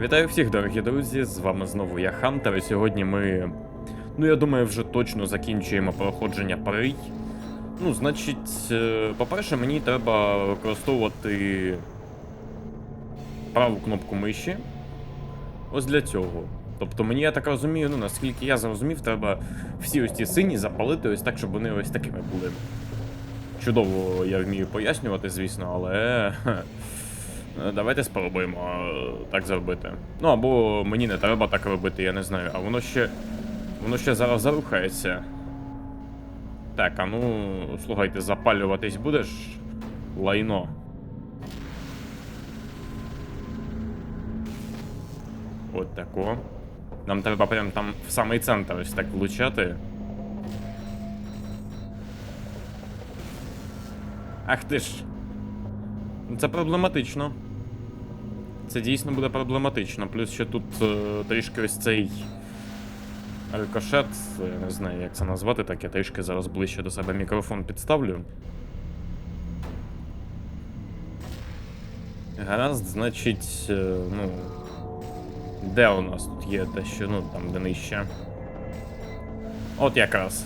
Вітаю всіх, дорогі друзі! З вами знову я Хантер, і сьогодні ми. Ну, я думаю, вже точно закінчуємо проходження парей. Ну, значить, е, по-перше, мені треба використовувати праву кнопку миші. Ось для цього. Тобто мені, я так розумію, ну наскільки я зрозумів, треба всі ось ці сині запалити ось так, щоб вони ось такими були. Чудово я вмію пояснювати, звісно, але. Е, Давайте спробуємо е, так зробити. Ну або мені не треба так робити, я не знаю. А воно ще. Воно ще зараз зарухається. Так, а ну, слухайте, запалюватись будеш? Лайно. От тако. Нам треба прям там в самий центр ось так влучати. Ах ти ж. Це проблематично. Це дійсно буде проблематично. Плюс ще тут е, трішки ось цей рикошет, я не знаю, як це назвати, так я трішки зараз ближче до себе мікрофон підставлю. Гаразд, значить, е, ну. Де у нас тут є те, що, ну, там, де нижче. От якраз.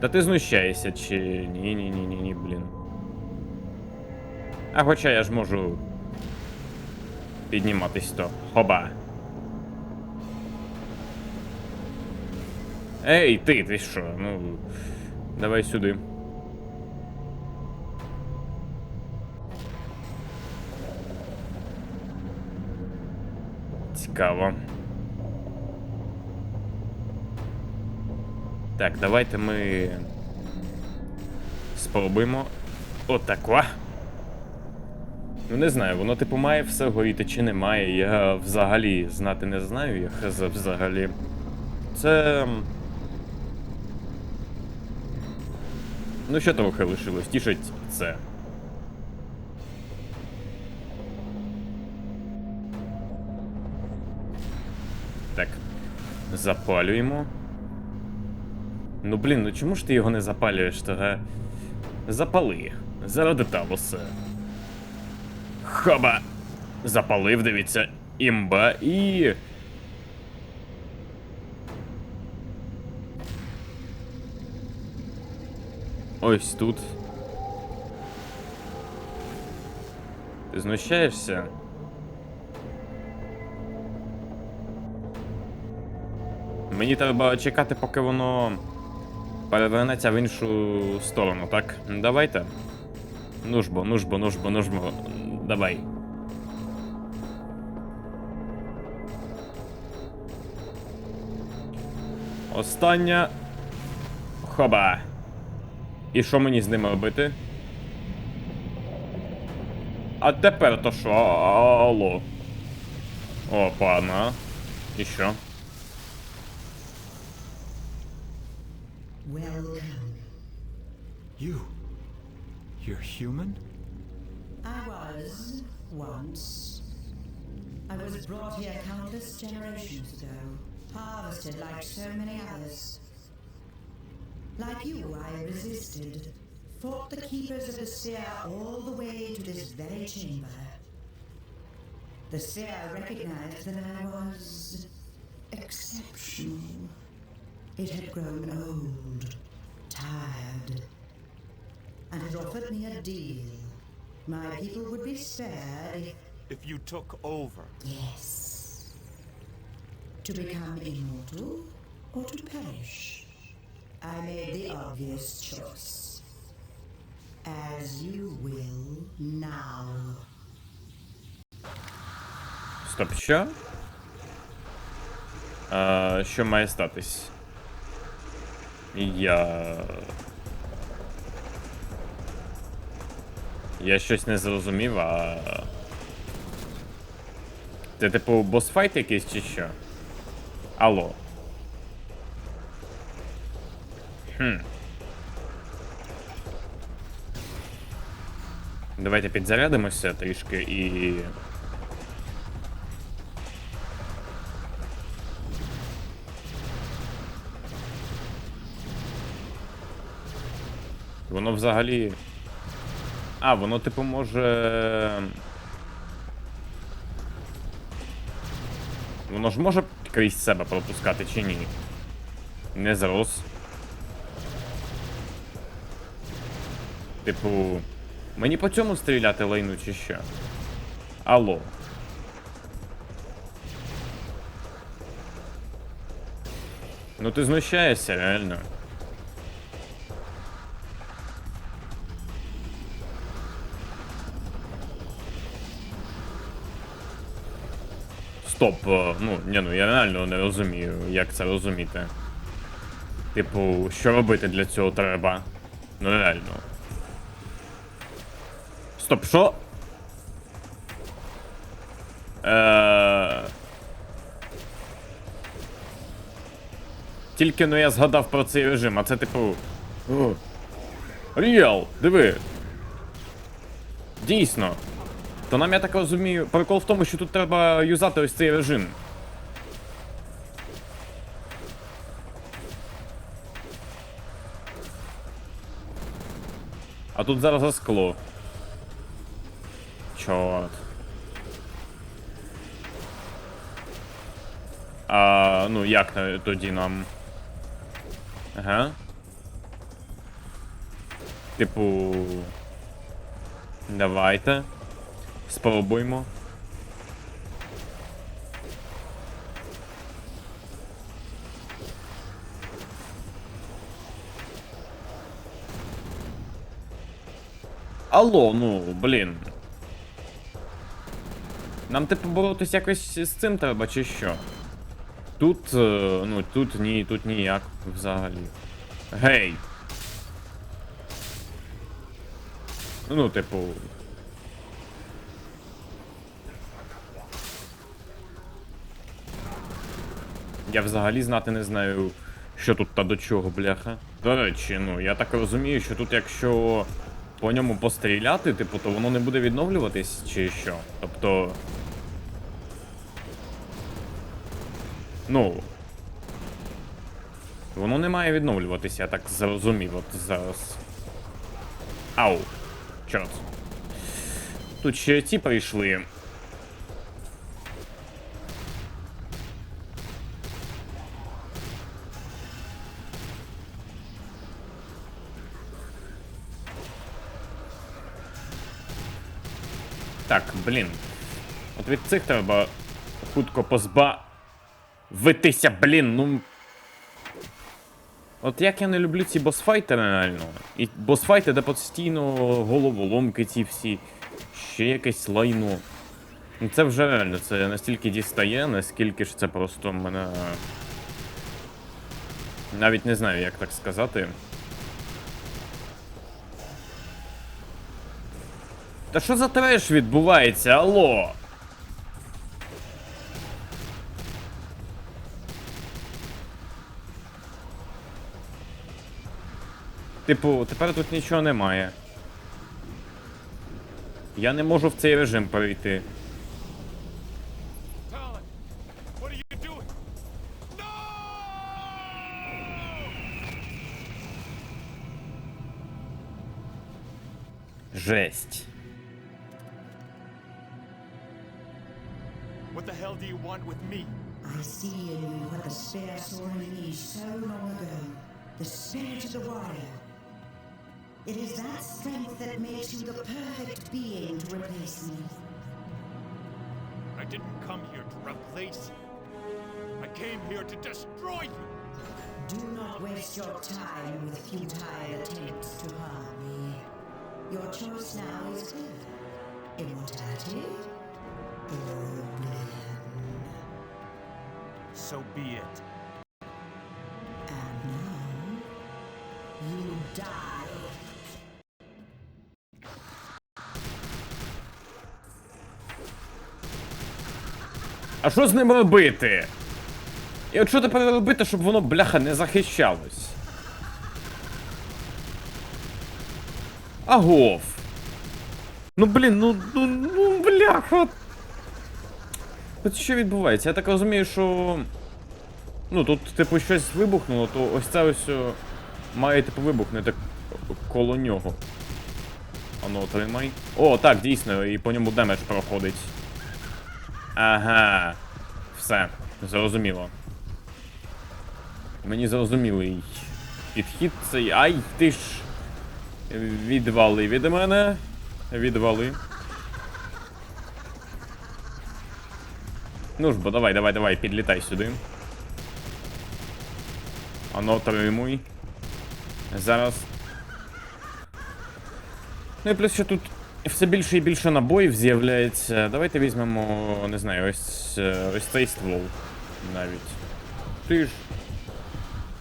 Та ти знущаєшся, чи ні, ні, ні, ні, ні, блін. А хоча я ж можу підніматись то. Хоба. Ей, ти, ти що? Ну. Давай сюди. Цікаво. Так, давайте ми спробуємо. Отако. Ну не знаю, воно типу має все горіти чи не має. Я взагалі знати не знаю, я хз взагалі. Це. Ну що трохи лишилось, тішить це. Так. Запалюємо. Ну блін, ну чому ж ти його не запалюєш, того? Запали. Заради Тавоса. Хоба! Запалив, дивіться, імба і. Ось тут. Ти знущаєшся? Мені треба чекати, поки воно перевернеться в іншу сторону, так? Давайте. Нужбо, нужбо, нужбо, нужбо. Давай. Остання. Хоба. І що мені з ними робити? А тепер то що? Алло. О, пана. І що? Ago, harvested like so many others. Like you, I resisted, fought the keepers of the Seer all the way to this very chamber. The Seer recognized that I was exceptional. It had grown old, tired, and had offered me a deal. My people would be spared if, If you took over. yes, to become immortal or to perish. I made the obvious choice. As you will now. Стоп, що? А, що має статись? Я. Я щось не зрозумів, а. Це типу босфайт якийсь чи що? Алло. Хм. Давайте підзарядимося трішки і. Воно взагалі. А, воно, типу, може. Воно ж може крізь себе пропускати чи ні? Не зрос. Типу. Мені по цьому стріляти лайну чи що? Алло. Ну ти знущаєшся, реально. Стоп, е, ну, ні, ну я реально не розумію, як це розуміти. Типу, що робити для цього треба? Ну реально. Стоп, що? Е... Тільки ну я згадав про цей режим, а це типу. Ріал, диви. Дійсно. То нам, я так розумію, прикол в тому, що тут треба юзати ось цей режим. А тут зараз за скло. Чорт. А, ну як тоді нам. Ага. Типу. Давайте. Спробуймо. Алло, ну, блін. Нам типу боротись якось з цим треба, чи що? Тут, е, ну, тут ні, тут ніяк взагалі. Гей! Ну, типу. Я взагалі знати не знаю, що тут та до чого, бляха. До речі, ну я так розумію, що тут якщо по ньому постріляти, типу, то воно не буде відновлюватись чи що. Тобто. Ну. Воно не має відновлюватися, я так зрозумів от зараз. Ау. Чорт. Тут ще ті прийшли. Так, блін. От від цих треба хутко позбавитися, блін, ну. От як я не люблю ці босфайти реально. І босфайти, де постійно головоломки ці всі, ще якесь лайно. Ну це вже реально, це настільки дістає, наскільки ж це просто мене. Навіть не знаю, як так сказати. Та що за треш відбувається, алло? Типу, тепер тут нічого немає. Я не можу в цей режим перейти. Жесть. Me? I see in you what the Spear saw in me so long ago. The spirit of the warrior. It is that strength that makes you the perfect being to replace me. I didn't come here to replace you. I came here to destroy you. Do not waste your time with futile attempts to harm me. Your choice now is clear. Immortality or oblivion. So be it. And now, you die. А що з ним робити? І от що тепер робити, щоб воно, бляха, не захищалось? Агов. Ну блін, ну, ну, ну бляха. От що відбувається? Я так розумію, що. Ну, тут, типу, щось вибухнуло, то ось це ось о, має типу вибухнути коло нього. Ану, отримай. О, так, дійсно, і по ньому демедж проходить. Ага. Все, зрозуміло. Мені зрозумілий підхід цей. Ай, ти ж. Відвали від мене. Відвали. Ну ж бо, давай, давай, давай, підлітай сюди. Ано отримуй. Зараз. Ну і плюс ще тут все більше і більше набоїв з'являється. Давайте візьмемо, не знаю, ось, е, ось цей ствол навіть. Ти ж.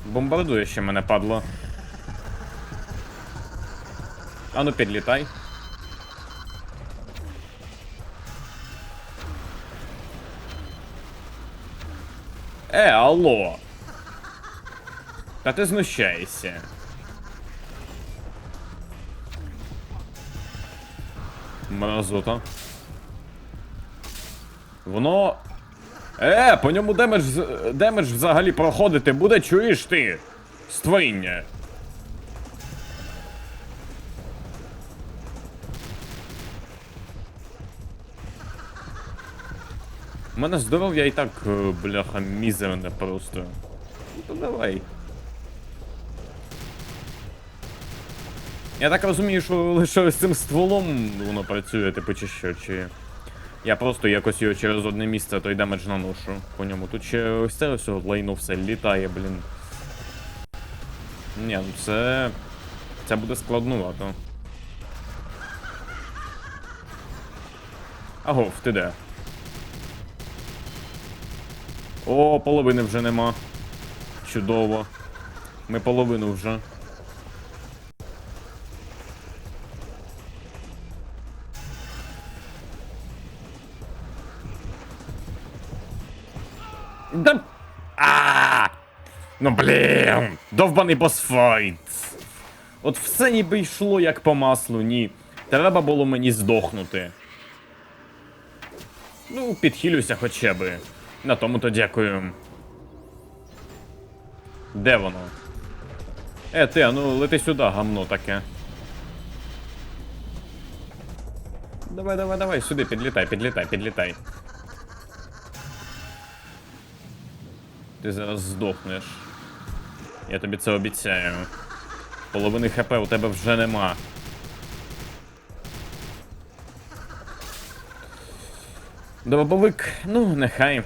Бомбардує ще мене падло. Ану підлітай. Е, алло. Та ти знущаєшся. Мразота. Воно. Е, по ньому демедж, демедж взагалі проходити буде, чуєш ти? Створіння. У мене здоров'я і так, е, бляха, мізерне просто. Ну давай. Я так розумію, що лише ось цим стволом воно працює, типу, чи що, чи. Я просто якось його через одне місце той демедж наношу по ньому. Тут ще ось це ось лайно все літає, блін. Ні, ну це. Це буде складнувато. Агов, ти де? О, половини вже нема. Чудово. Ми половину вже. Да. А! Ну блін! Довбаний босфайт! От все ніби йшло як по маслу, ні. Треба було мені здохнути. Ну, підхилюся хоча би. На тому то дякую. Де воно? Е, ти, а ну лети сюди, гамно таке. Давай, давай, давай, сюди, підлітай, підлітай, підлітай. Ти зараз здохнеш. Я тобі це обіцяю. Половини ХП у тебе вже нема. Дробовик, ну, нехай.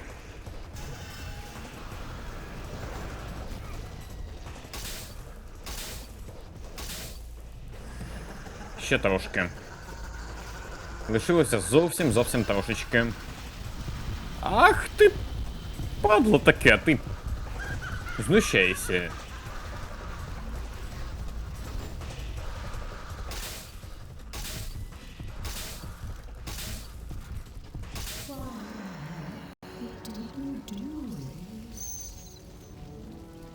Ще трошки. Лишилося зовсім зовсім трошечки. Ах ти падло таке, ти. Знущайся.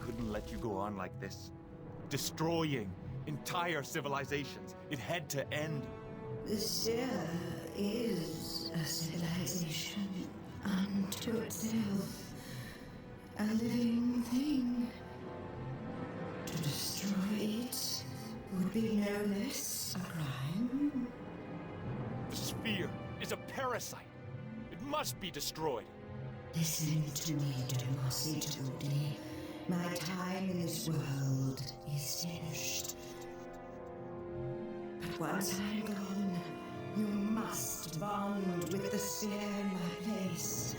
Couldn't let you go on like this. Destroying entire civilizations. It had to end. This here is a civilization unto itself. A living thing. To destroy it would be no less a crime. The sphere is a parasite. It must be destroyed. Listen to me, Domasi Tudi. My time in this world is finished. But once I'm gone, you must bond with the sphere in my place.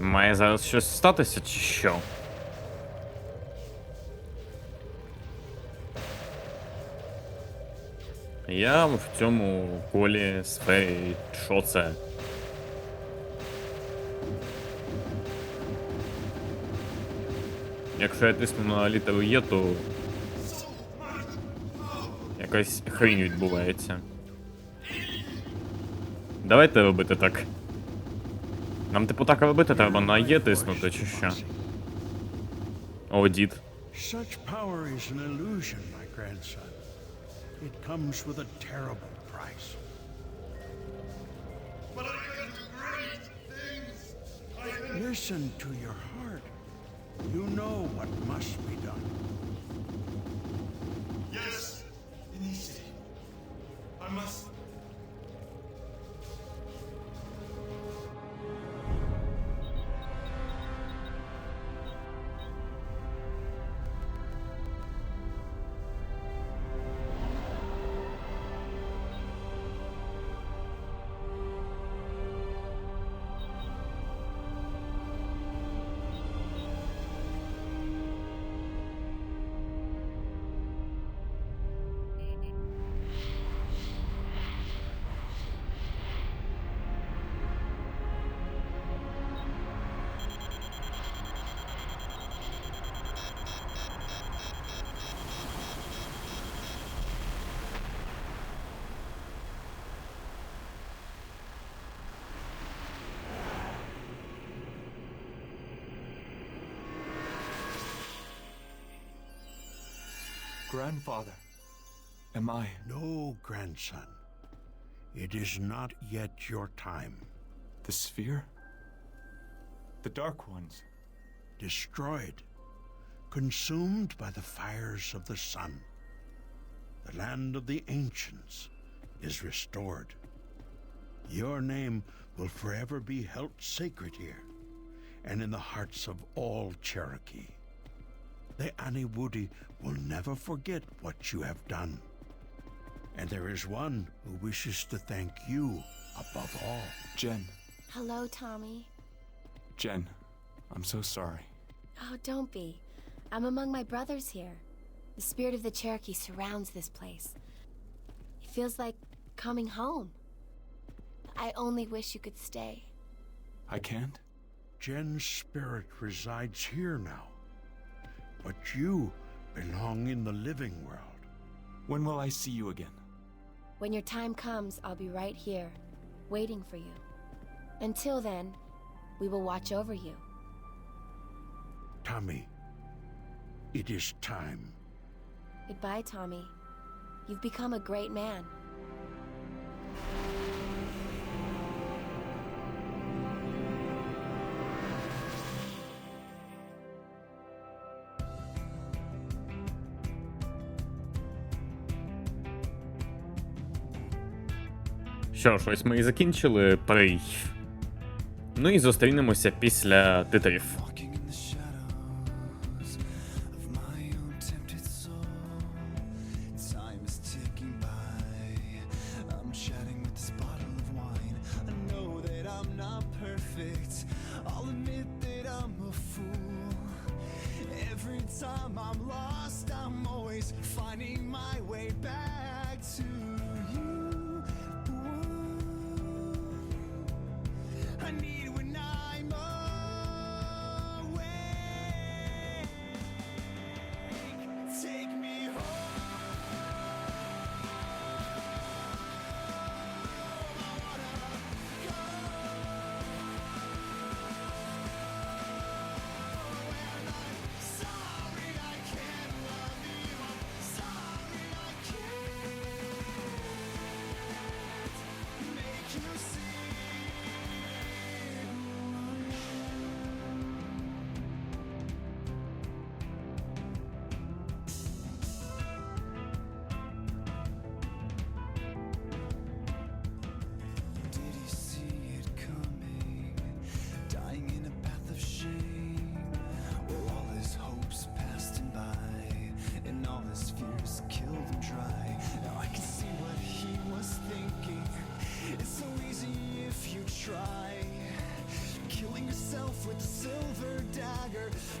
Має зараз щось статися, чи що? Я в цьому колі сфері. Що це? Якщо я тисну на літеру Є, то. Якась хрінь відбувається. Давайте робити так. Нам типу так робити треба на Є тиснути чи що? О, дід. Such power is an illusion, my grandson. It comes with a terrible price. But I can do great things! I can... Listen to your heart. You know what must be done. Yes, Inisi. I must... Grandfather, am I? No, grandson. It is not yet your time. The sphere? The Dark Ones? Destroyed, consumed by the fires of the sun. The land of the ancients is restored. Your name will forever be held sacred here, and in the hearts of all Cherokee. The Aniwudi will never forget what you have done. And there is one who wishes to thank you above all. Jen. Hello, Tommy. Jen, I'm so sorry. Oh, don't be. I'm among my brothers here. The spirit of the Cherokee surrounds this place. It feels like coming home. I only wish you could stay. I can't? Jen's spirit resides here now. But you belong in the living world. When will I see you again? When your time comes, I'll be right here, waiting for you. Until then, we will watch over you. Tommy, it is time. Goodbye, Tommy. You've become a great man. Що ж, ось ми і закінчили прий. Ну і зустрінемося після титрів. Time I'm lost, I'm always finding my way back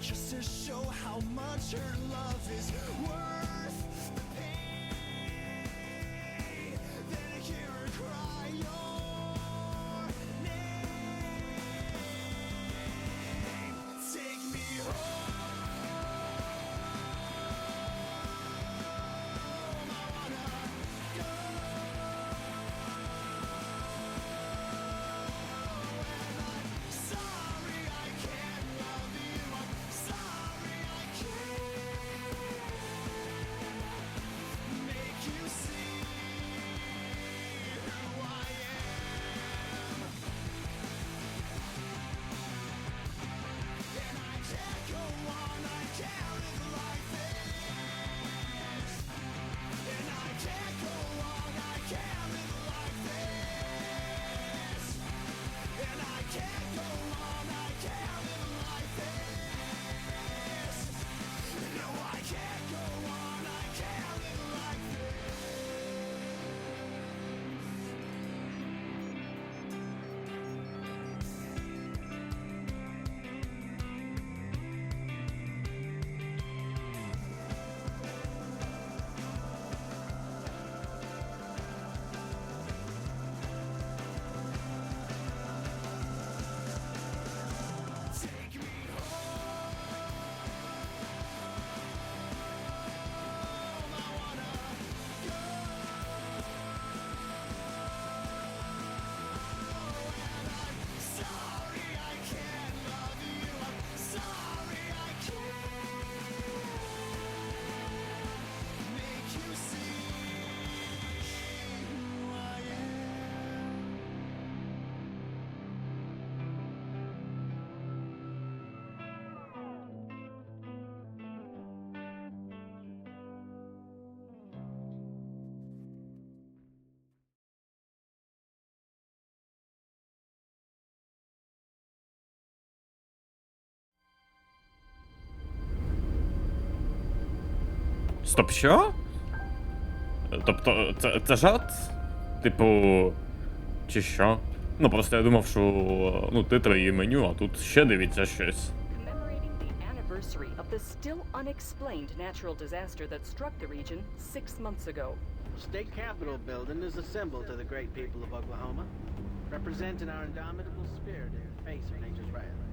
just to show how much her love is Стоп, що? Тобто, це, це жарт? Типу. Чи що? Ну просто я думав, що ну, титри і меню, а тут ще дивіться щось. of the still unexplained natural disaster that struck the region six months ago. State Capitol building is a symbol to the great people of Oklahoma, representing our indomitable spirit in face of nature's wrath.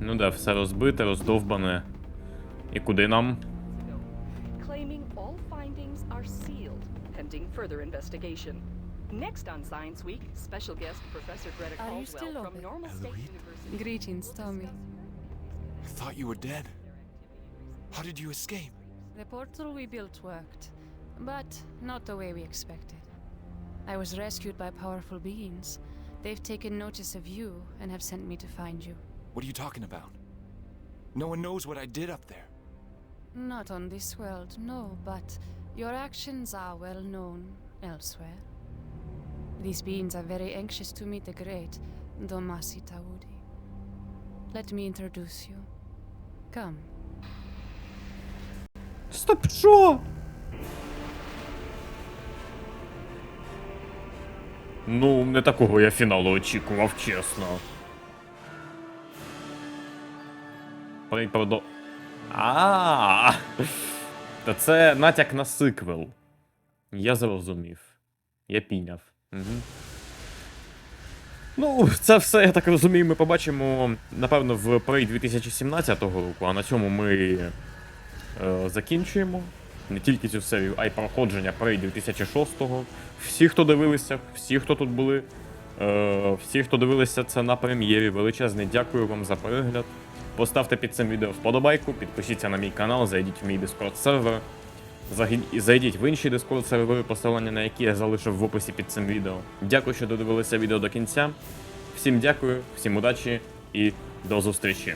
Ну да, все розбите, роздовбане. І куди нам? ago, claiming all findings are sealed, pending further investigation. Next on Science Week, special guest Professor Greta Are you Caldwell still from open? Normal State Eloise? University. Greetings, Tommy. I thought you were dead. How did you escape? The portal we built worked, but not the way we expected. I was rescued by powerful beings. They've taken notice of you and have sent me to find you. What are you talking about? No one knows what I did up there. Not on this world, no, but your actions are well known elsewhere. These beings are very anxious to meet the great Domasi Taudi. Let me introduce you. Come. Стоп, що? Ну, не такого я фіналу очікував, чесно. При- Продо... А. Та це натяк на сиквел. Я зрозумів. Я піняв. Угу. Ну, це все, я так розумію, ми побачимо, напевно, в Prey 2017 року, а на цьому ми е, закінчуємо. Не тільки цю серію, а й проходження Prey 2006-го. Всі, хто дивилися, всі, хто тут були, е, всі, хто дивилися це на прем'єрі, величезне дякую вам за перегляд. Поставте під цим відео вподобайку, підпишіться на мій канал, зайдіть в мій Discord сервер. Зайдіть в інші Discord сервери, посилання на які я залишив в описі під цим відео. Дякую, що додивилися відео до кінця. Всім дякую, всім удачі і до зустрічі.